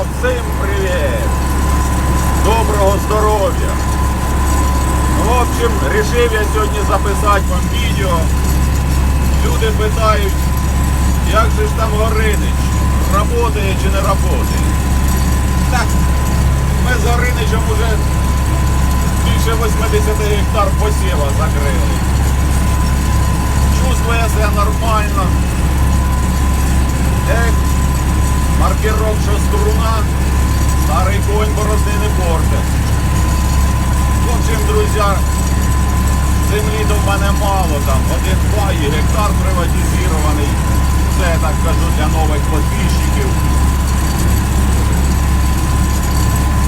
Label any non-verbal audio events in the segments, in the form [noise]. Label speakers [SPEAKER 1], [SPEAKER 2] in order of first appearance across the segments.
[SPEAKER 1] всім привіт! Доброго здоров'я! Ну, в общем, решив я сьогодні записати вам відео. Люди питають, як же ж там Горинич, работає чи не работає. Так, ми з Гориничем уже більше 80 гектар посіва закрили. Чувствує себе нормально. Ех, маркировка що струна, старий конь борозни портить. В общем, друзі, землі до мене мало там, один-два і гектар приватизований. Це я так кажу для нових підписчиків.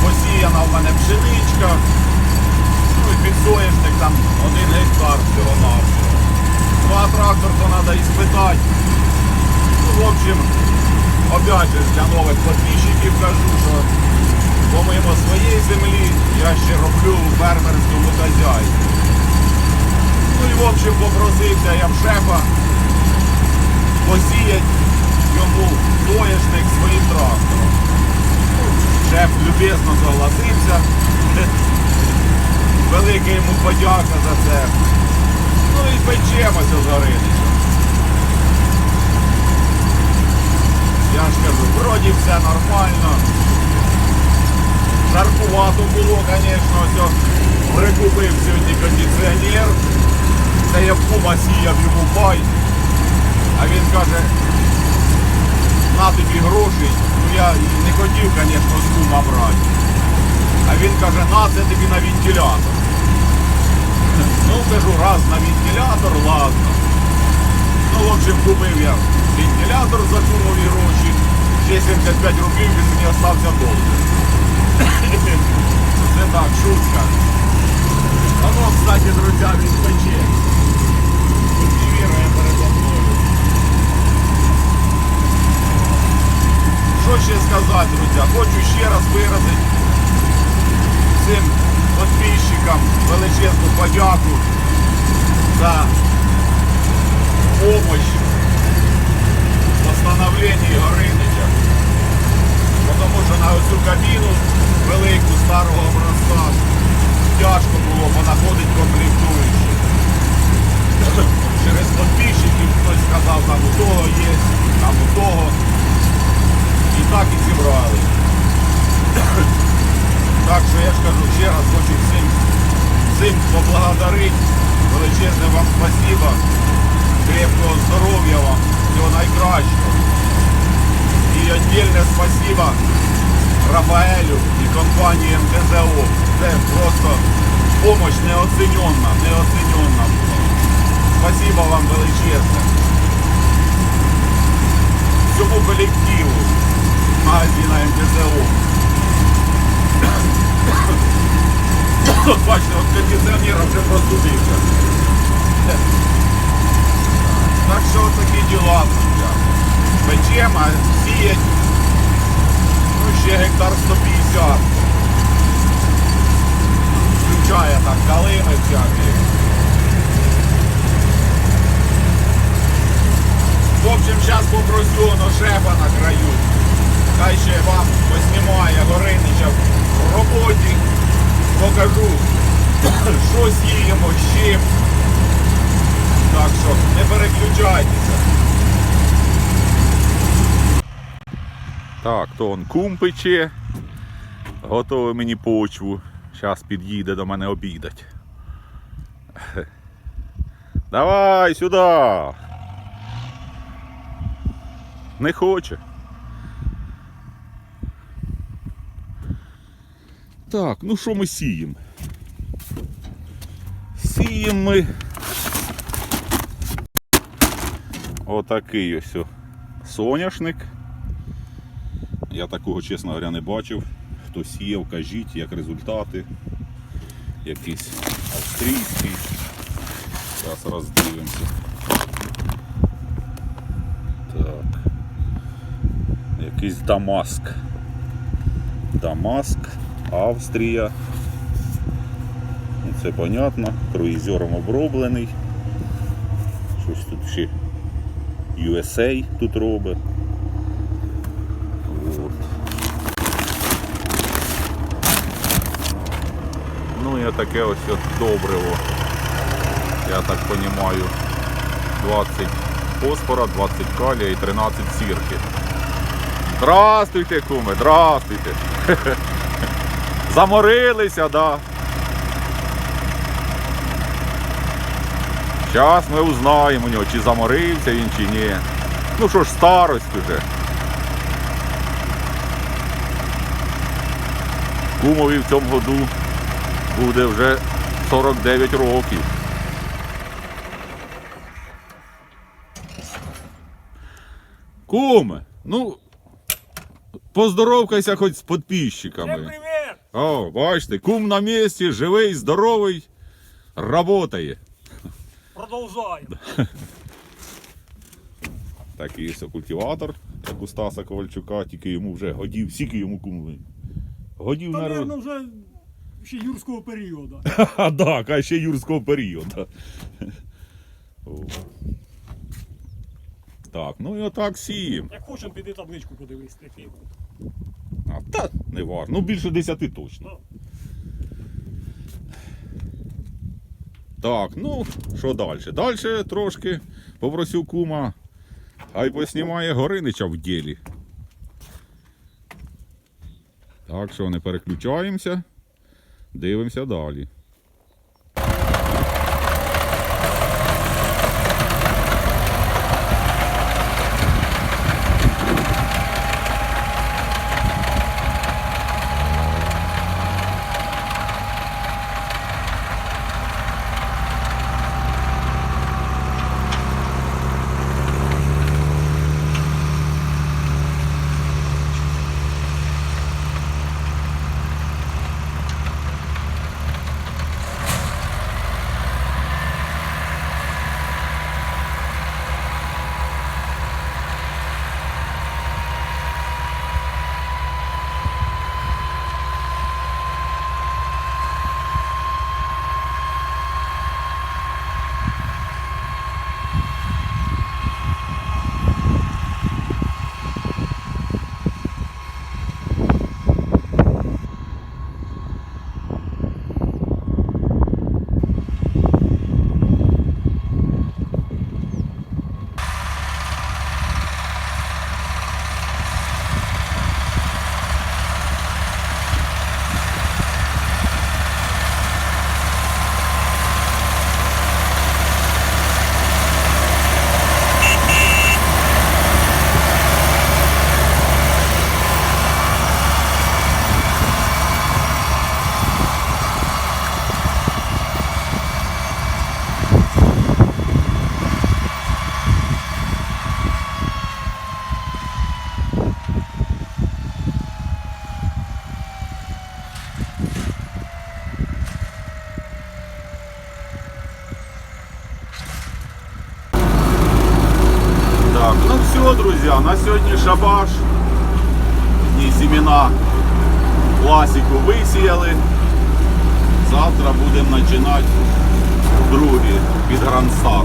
[SPEAKER 1] Посіяна в мене пшеничка. Ну і підсоєшник там один гектар всього навсього Ну а трактор то треба іспитати. Ну, в общем, опять для нових підписчиків кажу, що помимо своєї землі я ще роблю фермерському хазяйстві. Ну і в общем попросився я в шефа посіяти йому соєшник своїм трактором. Шеф любезно согласився. Велика йому подяка за це. Ну і печемося з Я ж кажу, вроді все нормально. Жаркувато було, звісно, все. Прикупив сьогодні кондиціонер. Це я в кума сіяв йому бай. А він каже, на тобі грошей. Ну я не хотів, звісно, з кума брати. А він каже, на це тобі на вентилятор. Ну, кажу, раз на вентилятор, ладно. Ну, в общем, купив я вентилятор за кумові гроші. Ще 75 рублів він мені остався довго. Це так, шутка. Воно, кстати, друзі, він пече. Культивірує передо мною. Що ще сказати, друзі? Хочу ще раз виразити всім підписчикам величезну подяку за всім поблагодарити. Величезне вам спасибо. Крепкого здоров'я вам, всього найкращого. І віддільне спасибо Рафаелю і компанії МТЗО. Це просто помощь неоціненна, неоціненна була. Спасибо вам величезне. Всьому колективу магазина МТЗО. Кондиціонер вже простудився. Так що такі діла, друзі. Печемо, сіять. Ну ще гектар 150. Включає там калини всякі. В общем, зараз попросю на шефа на краю. Хай ще вам поснімає Горинича в роботі. Покажу, що сіємо, з чим. Так що не переключайтеся. Так, то он кум пече. Готовий мені почву. Зараз під'їде до мене обідать. [laughs] Давай сюди. Не хоче. Так, ну що ми сіємо? Сіємо ми. Отакий ось соняшник. Я такого, чесно говоря, не бачив. Хто сіяв, кажіть, як результати. Якийсь австрійський. Зараз роздивимося. Так. Якийсь Дамаск. Дамаск, Австрія це понятно, круїзером оброблений. Щось тут ще USA тут робить. От. Ну і таке ось добре. Я так розумію, 20 фосфора, 20 калія і 13 сірки. Здравствуйте, куми, здравствуйте. [laughs] Заморилися, да. Зараз ми узнаємо у нього, чи заморився він, чи ні. Ну що ж, старость уже. Кумові в цьому году буде вже 49 років. Куме, ну поздоровкайся хоч з підписчиками. О, бачите, кум на місці, живий, здоровий, работає.
[SPEAKER 2] Продолжаем. [laughs]
[SPEAKER 1] Такий ось культиватор, як у Стаса Ковальчука, тільки йому вже годів, скільки йому куму. Годів на
[SPEAKER 2] Наверное, вже ще юрського періоду.
[SPEAKER 1] А, так, а ще юрського періоду. [laughs] Так, ну і отак сіємо.
[SPEAKER 2] Як хочемо, піди табличку подивись, таки.
[SPEAKER 1] А, та не важно. Ну більше 10 точно. Так, ну що далі? Далі трошки попросив кума. Хай поснімає Горинича в ділі. Так що не переключаємося. Дивимося далі. Все, друзья, на сегодня шабаш. І семена класику висіяли. Завтра будемо починати другі під Грандстар.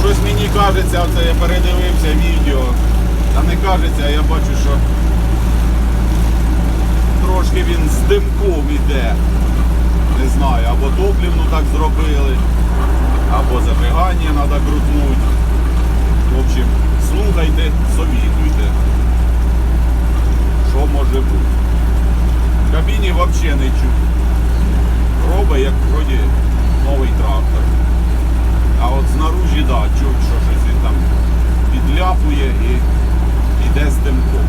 [SPEAKER 1] Щось мені кажеться, оце я передивився відео. Та не кажеться, а я бачу, що трошки він з димком іде. Не знаю, або топлівну так зробили, або зажигання треба крутнути. В общем, слухайте, совітуйте. Що може бути? В кабіні взагалі не чуть. Робить як вроді новий трактор. А от знаружі, да, чуть, що щось він там підляпує і йде з димком.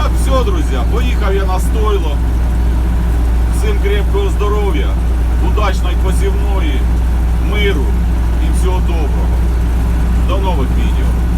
[SPEAKER 1] Так, все, друзі, поїхав я на стойло. Всім крепкого здоров'я, удачної посівної, миру і всього доброго. До нових відео.